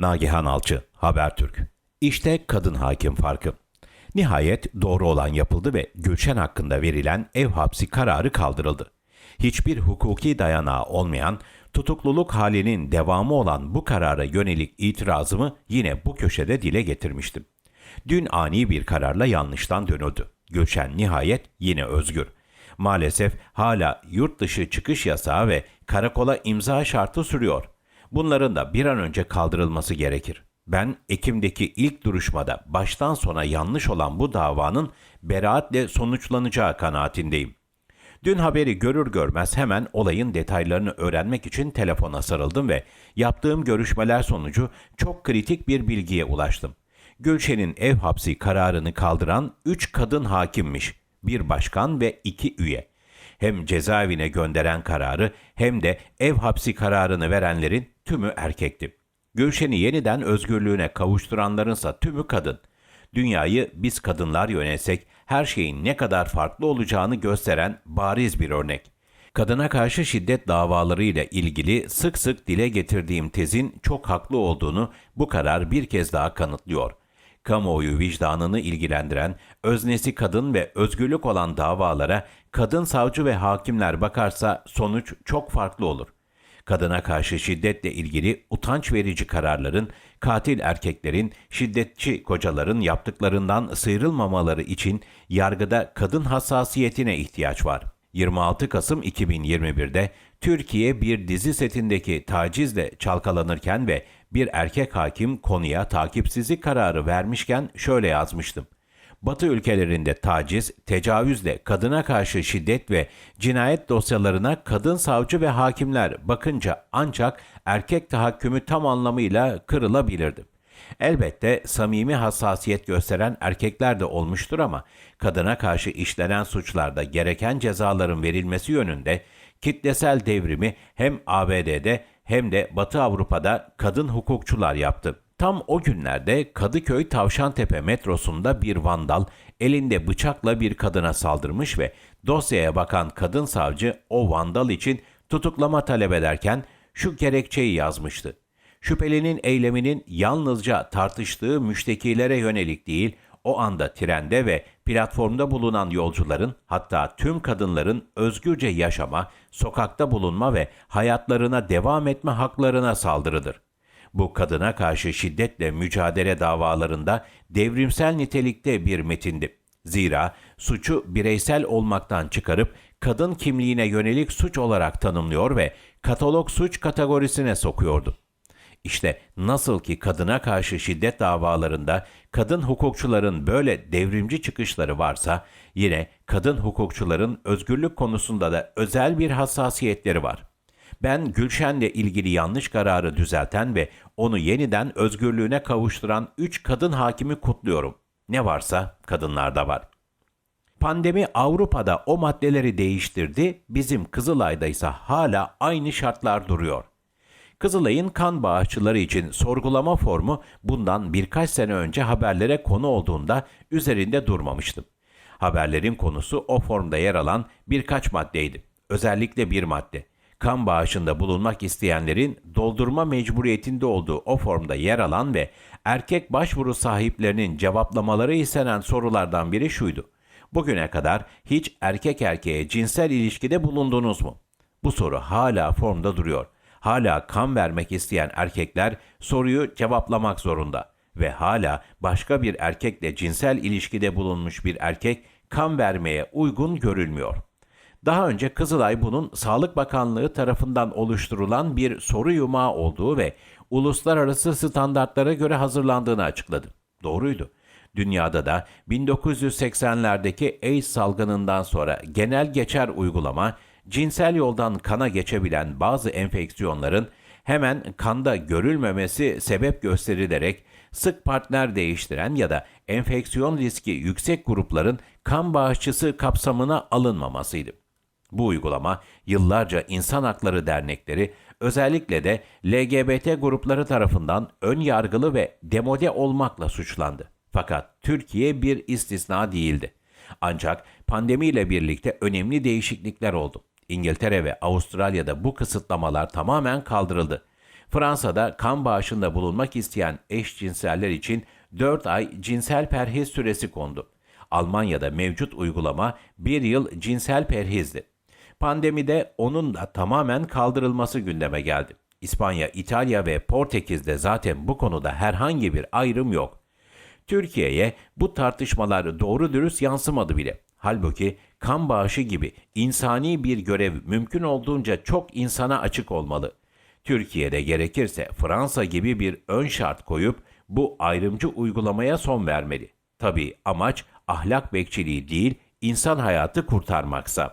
Nagihan Alçı, Habertürk. İşte kadın hakim farkı. Nihayet doğru olan yapıldı ve Gülşen hakkında verilen ev hapsi kararı kaldırıldı. Hiçbir hukuki dayanağı olmayan, tutukluluk halinin devamı olan bu karara yönelik itirazımı yine bu köşede dile getirmiştim. Dün ani bir kararla yanlıştan dönüldü. Gülşen nihayet yine özgür. Maalesef hala yurt dışı çıkış yasağı ve karakola imza şartı sürüyor. Bunların da bir an önce kaldırılması gerekir. Ben Ekim'deki ilk duruşmada baştan sona yanlış olan bu davanın beraatle sonuçlanacağı kanaatindeyim. Dün haberi görür görmez hemen olayın detaylarını öğrenmek için telefona sarıldım ve yaptığım görüşmeler sonucu çok kritik bir bilgiye ulaştım. Gülşen'in ev hapsi kararını kaldıran 3 kadın hakimmiş, bir başkan ve 2 üye. Hem cezaevine gönderen kararı hem de ev hapsi kararını verenlerin tümü erkekti. Gülşen'i yeniden özgürlüğüne kavuşturanlarınsa tümü kadın. Dünyayı biz kadınlar yönetsek her şeyin ne kadar farklı olacağını gösteren bariz bir örnek. Kadına karşı şiddet davaları ile ilgili sık sık dile getirdiğim tezin çok haklı olduğunu bu karar bir kez daha kanıtlıyor. Kamuoyu vicdanını ilgilendiren, öznesi kadın ve özgürlük olan davalara kadın savcı ve hakimler bakarsa sonuç çok farklı olur kadına karşı şiddetle ilgili utanç verici kararların, katil erkeklerin, şiddetçi kocaların yaptıklarından sıyrılmamaları için yargıda kadın hassasiyetine ihtiyaç var. 26 Kasım 2021'de Türkiye bir dizi setindeki tacizle çalkalanırken ve bir erkek hakim konuya takipsizlik kararı vermişken şöyle yazmıştım. Batı ülkelerinde taciz, tecavüzle kadına karşı şiddet ve cinayet dosyalarına kadın savcı ve hakimler bakınca ancak erkek tahakkümü tam anlamıyla kırılabilirdi. Elbette samimi hassasiyet gösteren erkekler de olmuştur ama kadına karşı işlenen suçlarda gereken cezaların verilmesi yönünde kitlesel devrimi hem ABD'de hem de Batı Avrupa'da kadın hukukçular yaptı. Tam o günlerde Kadıköy Tavşantepe metrosunda bir vandal elinde bıçakla bir kadına saldırmış ve dosyaya bakan kadın savcı o vandal için tutuklama talep ederken şu gerekçeyi yazmıştı. Şüphelinin eyleminin yalnızca tartıştığı müştekilere yönelik değil, o anda trende ve platformda bulunan yolcuların hatta tüm kadınların özgürce yaşama, sokakta bulunma ve hayatlarına devam etme haklarına saldırıdır. Bu kadına karşı şiddetle mücadele davalarında devrimsel nitelikte bir metindi. Zira suçu bireysel olmaktan çıkarıp kadın kimliğine yönelik suç olarak tanımlıyor ve katalog suç kategorisine sokuyordu. İşte nasıl ki kadına karşı şiddet davalarında kadın hukukçuların böyle devrimci çıkışları varsa yine kadın hukukçuların özgürlük konusunda da özel bir hassasiyetleri var. Ben Gülşen'le ilgili yanlış kararı düzelten ve onu yeniden özgürlüğüne kavuşturan 3 kadın hakimi kutluyorum. Ne varsa kadınlarda var. Pandemi Avrupa'da o maddeleri değiştirdi, bizim Kızılay'da ise hala aynı şartlar duruyor. Kızılay'ın kan bağışçıları için sorgulama formu bundan birkaç sene önce haberlere konu olduğunda üzerinde durmamıştım. Haberlerin konusu o formda yer alan birkaç maddeydi. Özellikle bir madde kan bağışında bulunmak isteyenlerin doldurma mecburiyetinde olduğu o formda yer alan ve erkek başvuru sahiplerinin cevaplamaları istenen sorulardan biri şuydu. Bugüne kadar hiç erkek erkeğe cinsel ilişkide bulundunuz mu? Bu soru hala formda duruyor. Hala kan vermek isteyen erkekler soruyu cevaplamak zorunda ve hala başka bir erkekle cinsel ilişkide bulunmuş bir erkek kan vermeye uygun görülmüyor.'' Daha önce Kızılay bunun Sağlık Bakanlığı tarafından oluşturulan bir soru yumağı olduğu ve uluslararası standartlara göre hazırlandığını açıkladı. Doğruydu. Dünyada da 1980'lerdeki AIDS salgınından sonra genel geçer uygulama, cinsel yoldan kana geçebilen bazı enfeksiyonların hemen kanda görülmemesi sebep gösterilerek sık partner değiştiren ya da enfeksiyon riski yüksek grupların kan bağışçısı kapsamına alınmamasıydı. Bu uygulama yıllarca insan hakları dernekleri, özellikle de LGBT grupları tarafından ön yargılı ve demode olmakla suçlandı. Fakat Türkiye bir istisna değildi. Ancak pandemiyle birlikte önemli değişiklikler oldu. İngiltere ve Avustralya'da bu kısıtlamalar tamamen kaldırıldı. Fransa'da kan bağışında bulunmak isteyen eşcinseller için 4 ay cinsel perhiz süresi kondu. Almanya'da mevcut uygulama 1 yıl cinsel perhizdi. Pandemide onun da tamamen kaldırılması gündeme geldi. İspanya, İtalya ve Portekiz'de zaten bu konuda herhangi bir ayrım yok. Türkiye'ye bu tartışmalar doğru dürüst yansımadı bile. Halbuki kan bağışı gibi insani bir görev mümkün olduğunca çok insana açık olmalı. Türkiye'de gerekirse Fransa gibi bir ön şart koyup bu ayrımcı uygulamaya son vermeli. Tabii amaç ahlak bekçiliği değil, insan hayatı kurtarmaksa.